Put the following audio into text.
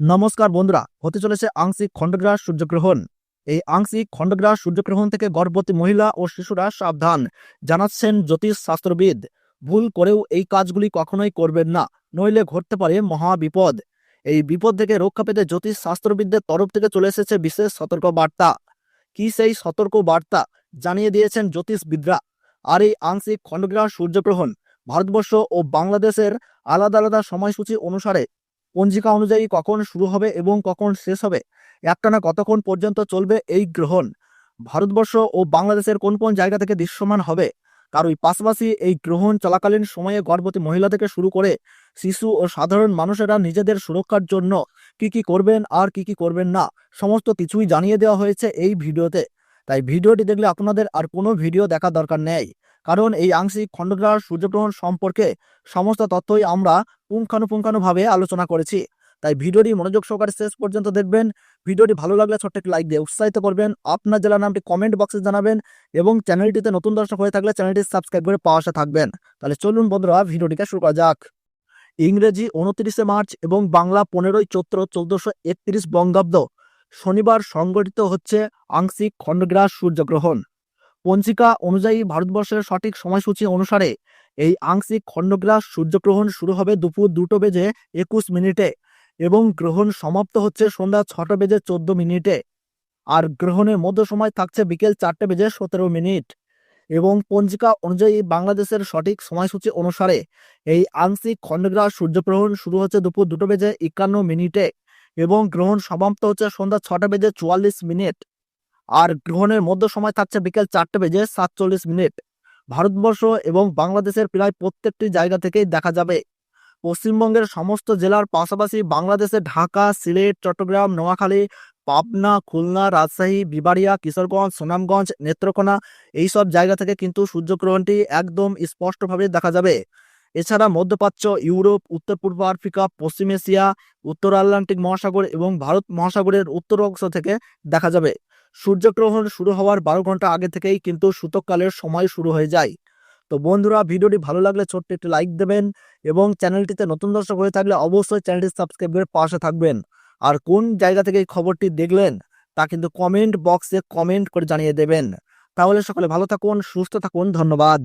নমস্কার বন্ধুরা, হতে চলেছে আংশিক খণ্ডগ্রাস সূর্যগ্রহণ। এই আংশিক খণ্ডগ্রাস সূর্যগ্রহণ থেকে গর্ভবতী মহিলা ও শিশুরা সাবধান, জানাচ্ছেন জ্যোতিষ শাস্ত্রবিদ। ভুল করেও এই কাজগুলি কখনোই করবেন না, নইলে ঘটতে পারে মহা বিপদ এই বিপদ থেকে রক্ষা পেতে জ্যোতিষ শাস্ত্রবিদদের তরফ থেকে চলে এসেছে বিশেষ সতর্ক বার্তা কি সেই সতর্ক বার্তা জানিয়ে দিয়েছেন জ্যোতিষবিদরা? আর এই আংশিক খণ্ডগ্রাস সূর্যগ্রহণ ভারতবর্ষ ও বাংলাদেশের আলাদা আলাদা সময়সূচি অনুসারে পঞ্জিকা অনুযায়ী কখন শুরু হবে এবং কখন শেষ হবে? একটানা কতক্ষণ পর্যন্ত চলবে এই গ্রহণ? ভারতবর্ষ ও বাংলাদেশের কোন কোন জায়গা থেকে দৃশ্যমান হবে? কারোই পাশাপাশি এই গ্রহণ চলাকালীন সময়ে গর্ভবতী মহিলা থেকে শুরু করে শিশু ও সাধারণ মানুষেরা নিজেদের সুরক্ষার জন্য কি কি করবেন আর কি কি করবেন না, সমস্ত কিছুই জানিয়ে দেওয়া হয়েছে এই ভিডিওতে। তাই ভিডিওটি দেখলে আপনাদের আর কোনো ভিডিও দেখা দরকার নেই। কারণ এই আংশিক খণ্ডগ্রাস সূর্যগ্রহণ সম্পর্কে সমস্ত তথ্যই আমরা পুঙ্খানুপুঙ্খানুভাবে আলোচনা করেছি। তাই ভিডিওটি মনোযোগ সহকারে শেষ পর্যন্ত দেখবেন। ভিডিওটি ভালো লাগলে ছোট্ট একটি লাইক দিয়ে উৎসাহিত করবেন। আপনার জেলার নামটি কমেন্ট বক্সে জানাবেন এবং চ্যানেলটিতে নতুন দর্শক হয়ে থাকলে চ্যানেলটি সাবস্ক্রাইব করে পাশে থাকবেন। তাহলে চলুন বন্ধুরা, ভিডিওটিকে শুরু করা যাক। ইংরেজি উনত্রিশে মার্চ এবং বাংলা পনেরোই চৈত্র চৌদ্দশো একত্রিশ বঙ্গাব্দ শনিবার সংগঠিত হচ্ছে আংশিক খণ্ডগ্রাস সূর্যগ্রহণ। পঞ্জিকা অনুযায়ী ভারতবর্ষের সঠিক সময়সূচি অনুসারে এই আংশিক খণ্ডগ্রাস সূর্যগ্রহণ শুরু হবে দুপুর দুটো বেজে একুশ মিনিটে এবং গ্রহণ সমাপ্ত হচ্ছে সন্ধ্যা ছটা বেজে চোদ্দ মিনিটে। আর গ্রহণের মধ্য সময় থাকছে বিকেল চারটে বেজে সতেরো মিনিট। এবং পঞ্জিকা অনুযায়ী বাংলাদেশের সঠিক সময়সূচি অনুসারে এই আংশিক খণ্ডগ্রাস সূর্যগ্রহণ শুরু হচ্ছে দুপুর দুটো বেজে একান্ন মিনিটে এবং গ্রহণ সমাপ্ত হচ্ছে সন্ধ্যা ছটা বেজে চুয়াল্লিশ মিনিট। আর গ্রহণের মধ্য সময় থাকছে বিকেল চারটে বেজে সাতচল্লিশ মিনিট। ভারতবর্ষ এবং বাংলাদেশের প্রায় প্রত্যেকটি জায়গা থেকেই দেখা যাবে। পশ্চিমবঙ্গের সমস্ত জেলার পাশাপাশি বাংলাদেশের ঢাকা, সিলেট, চট্টগ্রাম, নোয়াখালী, পাবনা, খুলনা, রাজশাহী, বিবাড়িয়া, কিশোরগঞ্জ, সুনামগঞ্জ, নেত্রকোনা এইসব জায়গা থেকে কিন্তু সূর্যগ্রহণটি একদম স্পষ্টভাবে দেখা যাবে। এছাড়া মধ্যপ্রাচ্য, ইউরোপ, উত্তর পূর্ব আফ্রিকা, পশ্চিম এশিয়া, উত্তর আটলান্টিক মহাসাগর এবং ভারত মহাসাগরের উত্তর অংশ থেকে দেখা যাবে। সূর্যগ্রহণ শুরু হওয়ার বারো ঘণ্টা আগে থেকেই কিন্তু সূতককালের সময় শুরু হয়ে যায়। তো বন্ধুরা, ভিডিওটি ভালো লাগলে ছোট্ট একটি লাইক দেবেন এবং চ্যানেলটিতে নতুন দর্শক হয়ে থাকলে অবশ্যই চ্যানেলটি সাবস্ক্রাইব করে পাশে থাকবেন। আর কোন জায়গা থেকে এই খবরটি দেখলেন, তা কিন্তু কমেন্ট বক্সে কমেন্ট করে জানিয়ে দেবেন। তাহলে সকলে ভালো থাকুন, সুস্থ থাকুন, ধন্যবাদ।